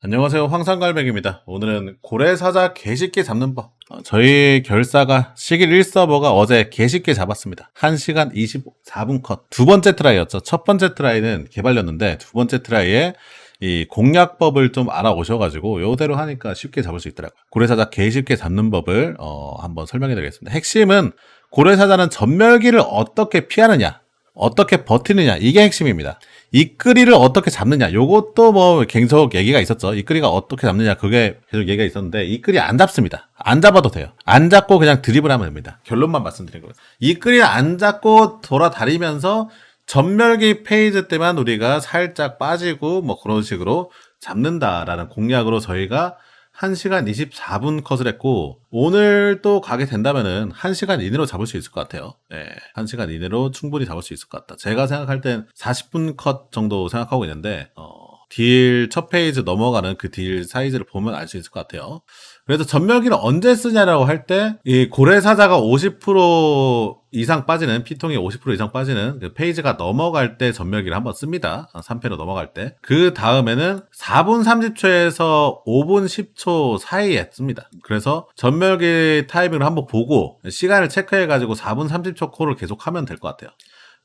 안녕하세요. 황산갈백입니다. 오늘은 고래사자 개쉽게 잡는 법. 어, 저희 결사가 시길 1서버가 어제 개쉽게 잡았습니다. 1시간 24분 컷. 두 번째 트라이였죠. 첫 번째 트라이는 개발렸는데 두 번째 트라이에 이 공략법을 좀 알아오셔가지고 요대로 하니까 쉽게 잡을 수 있더라고요. 고래사자 개쉽게 잡는 법을 어, 한번 설명해 드리겠습니다. 핵심은 고래사자는 전멸기를 어떻게 피하느냐. 어떻게 버티느냐 이게 핵심입니다. 이끌이를 어떻게 잡느냐 요것도 뭐 계속 얘기가 있었죠. 이끌이가 어떻게 잡느냐 그게 계속 얘기가 있었는데 이끌이 안 잡습니다. 안 잡아도 돼요. 안 잡고 그냥 드립을 하면 됩니다. 결론만 말씀드린 거예요. 이끌이 안 잡고 돌아다니면서 전멸기 페이지 때만 우리가 살짝 빠지고 뭐 그런 식으로 잡는다라는 공략으로 저희가 1시간 24분 컷을 했고 오늘 또 가게 된다면은 1시간 이내로 잡을 수 있을 것 같아요. 예. 1시간 이내로 충분히 잡을 수 있을 것 같다. 제가 생각할 땐 40분 컷 정도 생각하고 있는데 어, 딜 첫 페이지 넘어가는 그 딜 사이즈를 보면 알 수 있을 것 같아요. 그래서 전멸기를 언제 쓰냐라고 할 때 이 고래사자가 50% 이상 빠지는 피통이 50% 이상 빠지는 그 페이지가 넘어갈 때 전멸기를 한번 씁니다. 3패로 넘어갈 때. 그 다음에는 4분 30초에서 5분 10초 사이에 씁니다. 그래서 전멸기 타이밍을 한번 보고 시간을 체크해 가지고 4분 30초 콜을 계속 하면 될 것 같아요.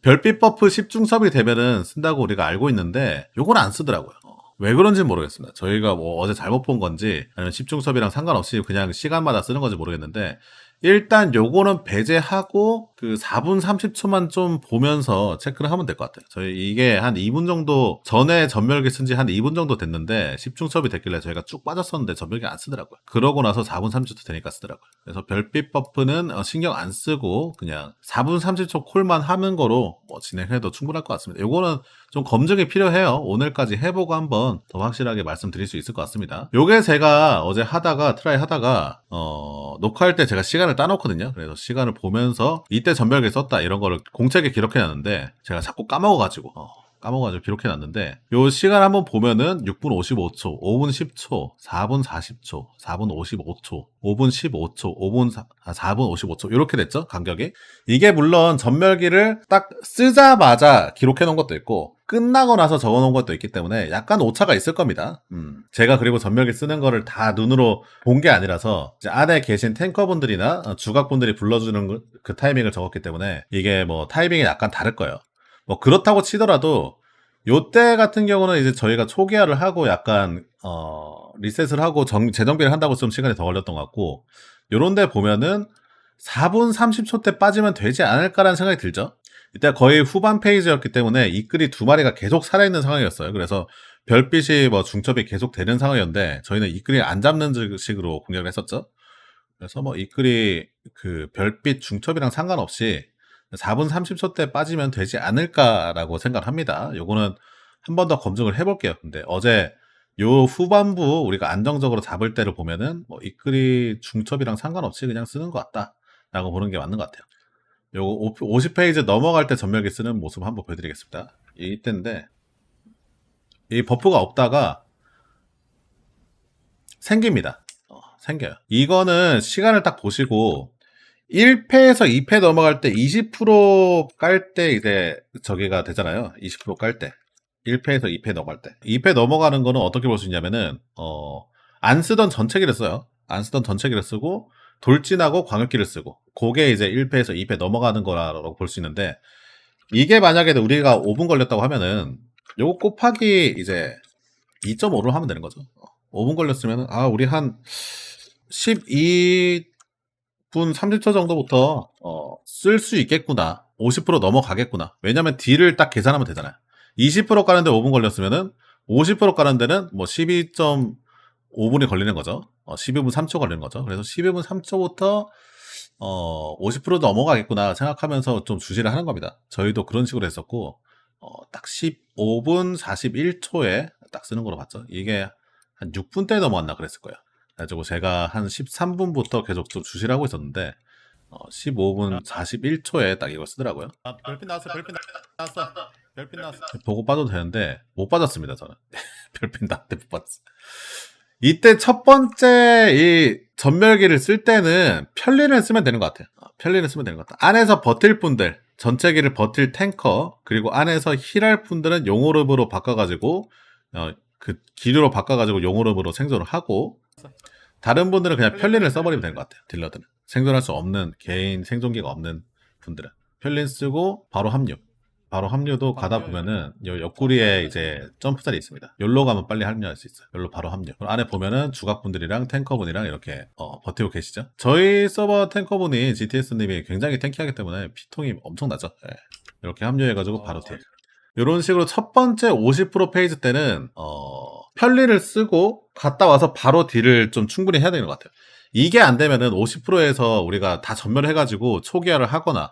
별빛 버프 10중섭이 되면은 쓴다고 우리가 알고 있는데 요건 안 쓰더라고요. 어, 왜 그런지 모르겠습니다. 저희가 뭐 어제 잘못 본 건지 아니면 10중섭이랑 상관없이 그냥 시간마다 쓰는 건지 모르겠는데 일단 요거는 배제하고 그 4분 30초만 좀 보면서 체크를 하면 될 것 같아요. 저희 이게 한 2분 정도 전에 전멸기 쓴 지 한 2분 정도 됐는데 10중 수업이 됐길래 저희가 쭉 빠졌었는데 전멸기 안 쓰더라고요. 그러고 나서 4분 30초 되니까 쓰더라고요. 그래서 별빛 버프는 어, 신경 안 쓰고 그냥 4분 30초 콜만 하는 거로 뭐 진행해도 충분할 것 같습니다. 요거는 좀 검증이 필요해요. 오늘까지 해보고 한번 더 확실하게 말씀드릴 수 있을 것 같습니다. 요게 제가 어제 하다가 트라이 하다가 어, 녹화할 때 제가 시간을 따놓거든요. 그래서 시간을 보면서 이때 전멸기 썼다 이런 거를 공책에 기록해놨는데 제가 자꾸 까먹어가지고 어, 까먹어가지고 기록해놨는데 요 시간 한번 보면은 6분 55초, 5분 10초, 4분 40초, 4분 55초, 5분 15초, 5분 4, 4분 55초 이렇게 됐죠 간격이? 이게 물론 전멸기를 딱 쓰자마자 기록해놓은 것도 있고 끝나고 나서 적어놓은 것도 있기 때문에 약간 오차가 있을 겁니다. 음, 제가 그리고 전멸기 쓰는 거를 다 눈으로 본 게 아니라서 안에 계신 탱커분들이나 어, 주각분들이 불러주는 그- 그 타이밍을 적었기 때문에 이게 뭐 타이밍이 약간 다를 거예요. 뭐 그렇다고 치더라도 요때 같은 경우는 이제 저희가 초기화를 하고 약간 어 리셋을 하고 정, 재정비를 한다고 좀 시간이 더 걸렸던 것 같고 요런데 보면은 4분 30초 때 빠지면 되지 않을까라는 생각이 들죠. 이때 거의 후반 페이지였기 때문에 이 끌이 두 마리가 계속 살아있는 상황이었어요. 그래서 별빛이 뭐 중첩이 계속 되는 상황이었는데 저희는 이 끌이 안 잡는 식으로 공략을 했었죠. 그래서 뭐 이 끌이 그 별빛 중첩이랑 상관없이 4분 30초 때 빠지면 되지 않을까라고 생각을 합니다. 요거는 한 번 더 검증을 해볼게요. 근데 어제 요 후반부 우리가 안정적으로 잡을 때를 보면은 뭐 이 끌이 중첩이랑 상관없이 그냥 쓰는 것 같다라고 보는 게 맞는 것 같아요. 요거 50페이지 넘어갈 때 전멸기 쓰는 모습 한번 보여드리겠습니다. 이때인데 이 버프가 없다가 생깁니다. 어, 생겨요. 이거는 시간을 딱 보시고 1패에서 2패 넘어갈 때 20%깔 때 이제 저기가 되잖아요. 20%깔 때. 1패에서 2패 넘어갈 때. 2패 넘어가는 거는 어떻게 볼 수 있냐면은, 어, 안 쓰던 전체기를 써요. 안 쓰던 전체기를 쓰고, 돌진하고 광역기를 쓰고, 그게 이제 1패에서 2패 넘어가는 거라고 볼 수 있는데, 이게 만약에 우리가 5분 걸렸다고 하면은, 요거 곱하기 이제 2.5로 하면 되는 거죠. 5분 걸렸으면은, 아, 우리 한 12, 분 30초 정도부터 어, 쓸 수 있겠구나. 50% 넘어가겠구나. 왜냐면 D를 딱 계산하면 되잖아요. 20% 까는데 5분 걸렸으면은 50% 까는 데는 뭐 12.5분이 걸리는 거죠. 어, 12분 3초 걸리는 거죠. 그래서 12분 3초부터 어, 50% 넘어가겠구나 생각하면서 좀 주시를 하는 겁니다. 저희도 그런 식으로 했었고 어, 딱 15분 41초에 딱 쓰는 걸로 봤죠. 이게 한 6분대 넘어왔나 그랬을 거예요. 그래가지고 제가 한 13분부터 계속 좀 주시를 하고 있었는데 어, 15분 41초에 딱 이걸 쓰더라고요. 아, 별빛 나왔어, 별빛 나왔어, 별빛 나왔어. 보고 빠져도 되는데 못 빠졌습니다 저는. 별빛 나한테 못 빠졌어. 이때 첫 번째 이 전멸기를 쓸 때는 편리를 쓰면 되는 것 같아요. 어, 편리를 쓰면 되는 것 같아요. 안에서 버틸 분들, 전체기를 버틸 탱커, 그리고 안에서 힐할 분들은 용오릅으로 바꿔가지고 어, 그 기류로 바꿔가지고 용오름으로 생존을 하고 다른 분들은 그냥 편린을 써버리면 되는 것 같아요. 딜러들은 생존할 수 없는 개인 생존기가 없는 분들은 편린 쓰고 바로 합류. 바로 합류도 가다 보면은 요 옆구리에 이제 점프 자리 있습니다. 여기로 가면 빨리 합류할 수 있어요. 여기로 바로 합류. 안에 보면은 주각분들이랑 탱커분이랑 이렇게 어, 버티고 계시죠. 저희 서버 탱커분이 GTS님이 굉장히 탱키하기 때문에 피통이 엄청 나죠. 예. 이렇게 합류해가지고 바로 딜. 이런 식으로 첫 번째 50% 페이지 때는 어, 편리를 쓰고 갔다 와서 바로 딜을 좀 충분히 해야 되는 것 같아요. 이게 안 되면은 50%에서 우리가 다 전멸해가지고 초기화를 하거나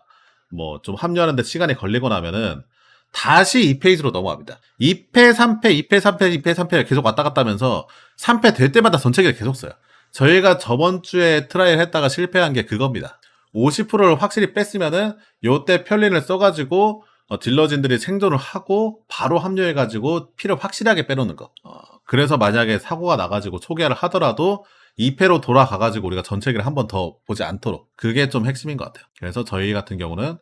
뭐 좀 합류하는데 시간이 걸리거나 하면은 다시 2페이지로 넘어갑니다. 2패, 3패, 2패, 3패, 2패, 3패를 계속 왔다 갔다 하면서 3패 될 때마다 전체기를 계속 써요. 저희가 저번 주에 트라이를 했다가 실패한 게 그겁니다. 50%를 확실히 뺐으면은 요때 편린을 써가지고 어, 딜러진들이 생존을 하고 바로 합류해가지고 피를 확실하게 빼놓는 거. 어, 그래서 만약에 사고가 나가지고 초기화를 하더라도 2패로 돌아가가지고 우리가 전체기를 한 번 더 보지 않도록 그게 좀 핵심인 것 같아요. 그래서 저희 같은 경우는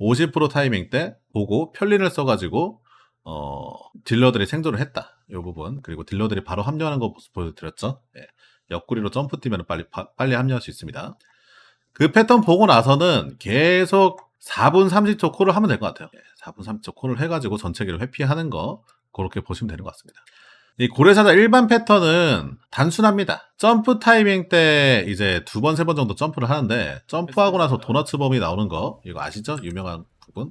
50% 타이밍 때 보고 편린을 써가지고 어, 딜러들이 생존을 했다. 이 부분 그리고 딜러들이 바로 합류하는 거 보여드렸죠. 예. 옆구리로 점프 뛰면 빨리 파- 빨리 합류할 수 있습니다. 그 패턴 보고 나서는 계속 4분 30초 콜을 하면 될 것 같아요. 예, 4분 30초 콜을 해가지고 전체기를 회피하는 거 그렇게 보시면 되는 것 같습니다. 이 고래사자 일반 패턴은 단순합니다. 점프 타이밍 때 이제 두 번, 세 번 정도 점프를 하는데 점프하고 나서 도너츠 범이 나오는 거 이거 아시죠? 유명한 부분.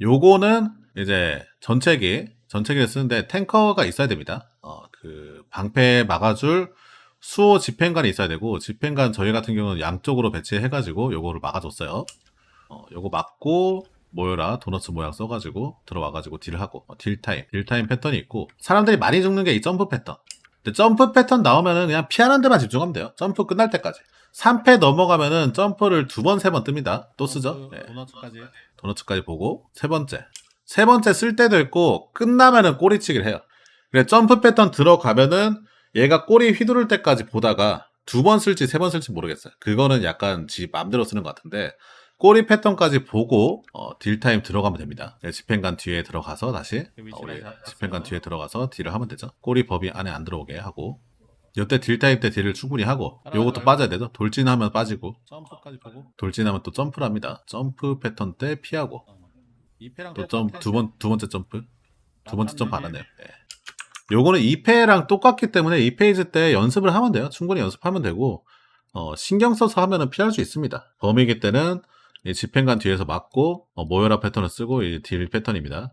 요거는 이제 전체기, 전체기를 쓰는데 탱커가 있어야 됩니다. 어, 그 방패 막아줄 수호 집행관이 있어야 되고 집행관 저희 같은 경우는 양쪽으로 배치해가지고 요거를 막아줬어요. 어, 요거 막고 모여라 도너츠 모양 써가지고 들어와가지고 딜하고 어, 딜타임. 딜타임 패턴이 있고 사람들이 많이 죽는 게 이 점프 패턴. 근데 점프 패턴 나오면은 그냥 피하는 데만 집중하면 돼요. 점프 끝날 때까지. 3패 넘어가면은 점프를 두 번 세 번 뜹니다. 또 쓰죠? 네. 도너츠까지. 도너츠까지 보고 세 번째. 세 번째 쓸 때도 있고 끝나면은 꼬리치기를 해요. 그래 점프 패턴 들어가면은 얘가 꼬리 휘두를 때까지 보다가 두 번 쓸지 세 번 쓸지 모르겠어요. 그거는 약간 지 맘대로 쓰는 것 같은데 꼬리 패턴까지 보고 어, 딜 타임 들어가면 됩니다 네, 집행관 뒤에 들어가서 다시 그 어, 우리. 집행관 뒤에 들어가서 딜을 하면 되죠 꼬리 법이 안에 안 들어오게 하고 이때 딜타임 때 딜을 충분히 하고 요것도 빠져야 되죠 돌진하면 빠지고 점프까지 보고. 돌진하면 또 점프를 합니다 점프 패턴 때 피하고 2패랑 또점 두 번 두 번째 점프 두 번째 점프 안 하네요. 예. 요거는 2패랑 똑같기 때문에 2페이지 때 연습을 하면 돼요. 충분히 연습하면 되고 어, 신경 써서 하면은 피할 수 있습니다. 범위기 때는 이 집행관 뒤에서 맞고 어, 모여라 패턴을 쓰고 이딜 패턴입니다.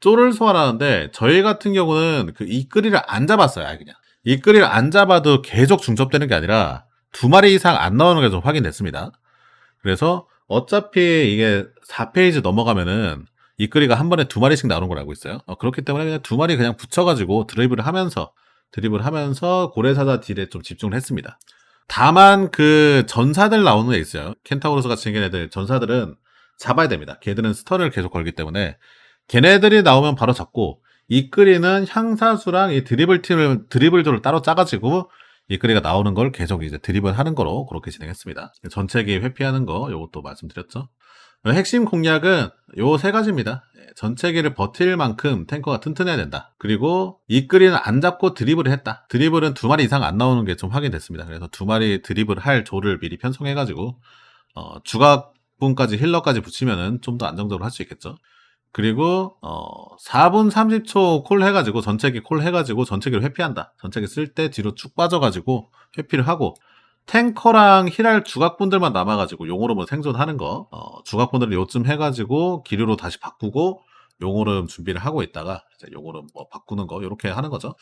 쪼를 소환하는데 저희 같은 경우는 그 이끌이를 안 잡았어요. 그냥 이끌이를 안 잡아도 계속 중첩되는 게 아니라 두 마리 이상 안 나오는 게 좀 확인됐습니다. 그래서 어차피 이게 4페이지 넘어가면은 이끌이가 한 번에 두 마리씩 나오는 걸 알고 있어요. 어, 그렇기 때문에 그냥 두 마리 그냥 붙여가지고 드리블을 하면서 드리블 하면서 고래사자 딜에 좀 집중을 했습니다. 다만 그 전사들 나오는 애 있어요. 켄타우로스 같이 생긴 애들 전사들은 잡아야 됩니다. 걔들은 스턴을 계속 걸기 때문에 걔네들이 나오면 바로 잡고 이끌이는 향사수랑 이 드리블 팀을 드리블조를 따로 짜가지고 이끌이가 나오는 걸 계속 이제 드리블 하는 거로 그렇게 진행했습니다. 전체기 회피하는 거 요것도 말씀드렸죠. 핵심 공략은 요 세 가지입니다. 예, 전체기를 버틸 만큼 탱커가 튼튼해야 된다. 그리고 이끌이는 안 잡고 드리블을 했다. 드리블은 두 마리 이상 안 나오는 게 좀 확인됐습니다. 그래서 두 마리 드리블 할 조를 미리 편성해가지고 어, 주각분까지 힐러까지 붙이면은 좀 더 안정적으로 할 수 있겠죠. 그리고 어 4분 30초 콜 해가지고 전체기 콜 해가지고 전체기를 회피한다. 전체기 쓸 때 뒤로 쭉 빠져가지고 회피를 하고 탱커랑 힐할 주각분들만 남아가지고 용오름을 생존하는 거 어, 주각분들을 요쯤 해가지고 기류로 다시 바꾸고 용오름 준비를 하고 있다가 이제 용오름 뭐 바꾸는 거 이렇게 하는 거죠.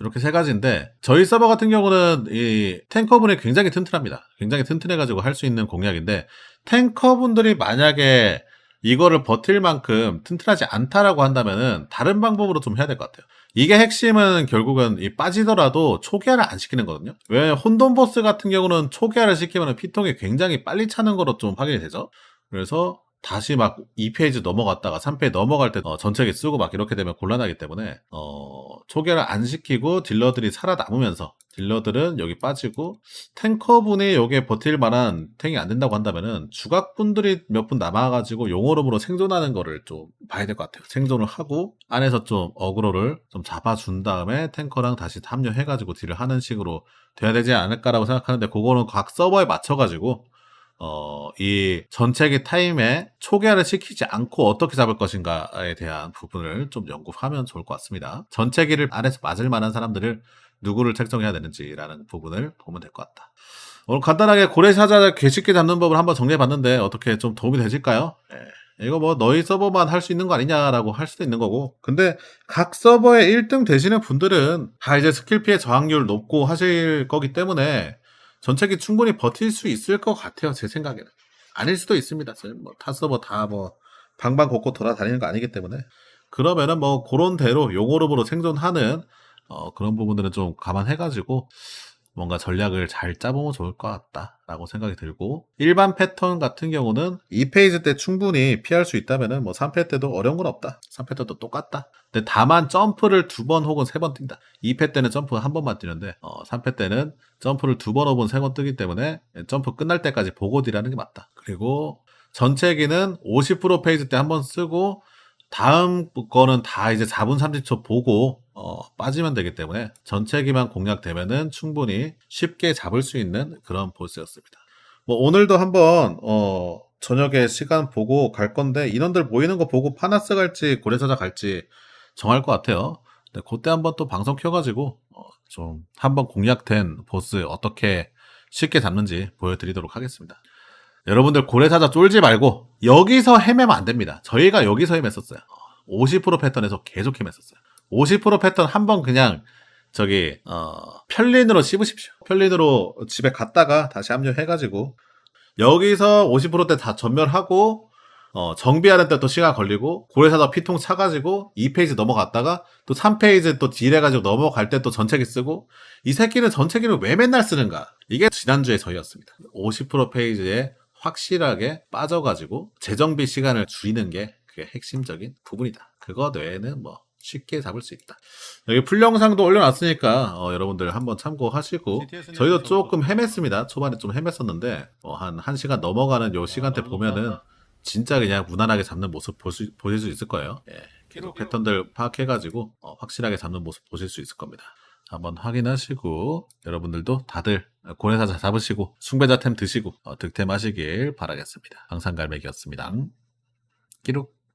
이렇게 세 가지인데 저희 서버 같은 경우는 이 탱커분이 굉장히 튼튼합니다. 굉장히 튼튼해가지고 할 수 있는 공략인데 탱커분들이 만약에 이거를 버틸 만큼 튼튼하지 않다라고 한다면은 다른 방법으로 좀 해야 될 것 같아요. 이게 핵심은 결국은 이 빠지더라도 초기화를 안 시키는 거거든요. 왜 혼돈 보스 같은 경우는 초기화를 시키면 피통이 굉장히 빨리 차는 거로 좀 확인이 되죠. 그래서 다시 막 2페이지 넘어갔다가 3페이지 넘어갈 때 어, 전체기 쓰고 막 이렇게 되면 곤란하기 때문에 어, 초기화를 안 시키고 딜러들이 살아남으면서 딜러들은 여기 빠지고 탱커분이 여기에 버틸 만한 탱이 안 된다고 한다면은 주각분들이 몇 분 남아가지고 용오름으로 생존하는 거를 좀 봐야 될 것 같아요. 생존을 하고 안에서 좀 어그로를 좀 잡아준 다음에 탱커랑 다시 합류해가지고 딜을 하는 식으로 돼야 되지 않을까라고 생각하는데 그거는 각 서버에 맞춰가지고 어, 이 전체기 타임에 초기화를 시키지 않고 어떻게 잡을 것인가에 대한 부분을 좀 연구하면 좋을 것 같습니다. 전체기를 안에서 맞을 만한 사람들을 누구를 책정해야 되는지라는 부분을 보면 될 것 같다. 오늘 간단하게 고래사자 괴식기 잡는 법을 한번 정리해봤는데 어떻게 좀 도움이 되실까요? 예. 이거 뭐 너희 서버만 할 수 있는 거 아니냐라고 할 수도 있는 거고 근데 각 서버에 1등 되시는 분들은 다 이제 스킬 피해 저항률 높고 하실 거기 때문에 전체기 충분히 버틸 수 있을 것 같아요 제 생각에는. 아닐 수도 있습니다. 뭐타 서버 다 뭐 방방곡곡 돌아다니는 거 아니기 때문에. 그러면은 뭐 그런 대로 용오름으로 생존하는 어, 그런 부분들은 좀 감안해가지고 뭔가 전략을 잘 짜보면 좋을 것 같다라고 생각이 들고 일반 패턴 같은 경우는 2페이지 때 충분히 피할 수 있다면은 뭐 3패 때도 어려운 건 없다. 3패 때도 똑같다. 근데 다만 점프를 두 번 혹은 세 번 뛴다. 2패 때는 점프 한 번만 뛰는데 어, 3패 때는 점프를 두 번 혹은 세번 뜨기 때문에 점프 끝날 때까지 보고 딜하는 게 맞다. 그리고 전체기는 50% 페이지 때 한 번 쓰고 다음 거는 다 이제 4분 30초 보고 어, 빠지면 되기 때문에 전체기만 공략되면은 충분히 쉽게 잡을 수 있는 그런 보스였습니다. 뭐 오늘도 한번 어, 저녁에 시간 보고 갈 건데 인원들 모이는 거 보고 파나스 갈지 고래사자 갈지 정할 것 같아요. 근데 그때 한번 또 방송 켜가지고 어, 좀 한번 공략된 보스 어떻게 쉽게 잡는지 보여드리도록 하겠습니다. 여러분들 고래사자 쫄지 말고 여기서 헤매면 안 됩니다. 저희가 여기서 헤맸었어요. 50% 패턴에서 계속 헤맸었어요. 50% 패턴 한 번 그냥 저기 어, 편린으로 씹으십시오. 편린으로 집에 갔다가 다시 합류해가지고 여기서 50%대 다 전멸하고 어, 정비하는 데또 시간 걸리고 고래사자 피통 차가지고 2페이지 넘어갔다가 또 3페이지 또 딜해가지고 넘어갈 때 또 전체기 쓰고 이 새끼는 전체기를 왜 맨날 쓰는가 이게 지난주에 저희였습니다 50% 페이지에 확실하게 빠져가지고 재정비 시간을 줄이는 게 그게 핵심적인 부분이다 그거 외에는 뭐 쉽게 잡을 수 있다 여기 풀 영상도 올려놨으니까 어, 여러분들 한번 참고하시고 저희도 조금 헤맸습니다 초반에 좀 헤맸었는데 어, 한 1시간 넘어가는 요 시간대 너무 보면은. 진짜 그냥 무난하게 잡는 모습 볼 수, 보실 수 있을 거예요. 예. 계속. 패턴들 파악해가지고 어, 확실하게 잡는 모습 보실 수 있을 겁니다. 한번 확인하시고 여러분들도 다들 고래사자 잡으시고 숭배자템 드시고 어, 득템하시길 바라겠습니다. 항상 갈매기였습니다. 끼룩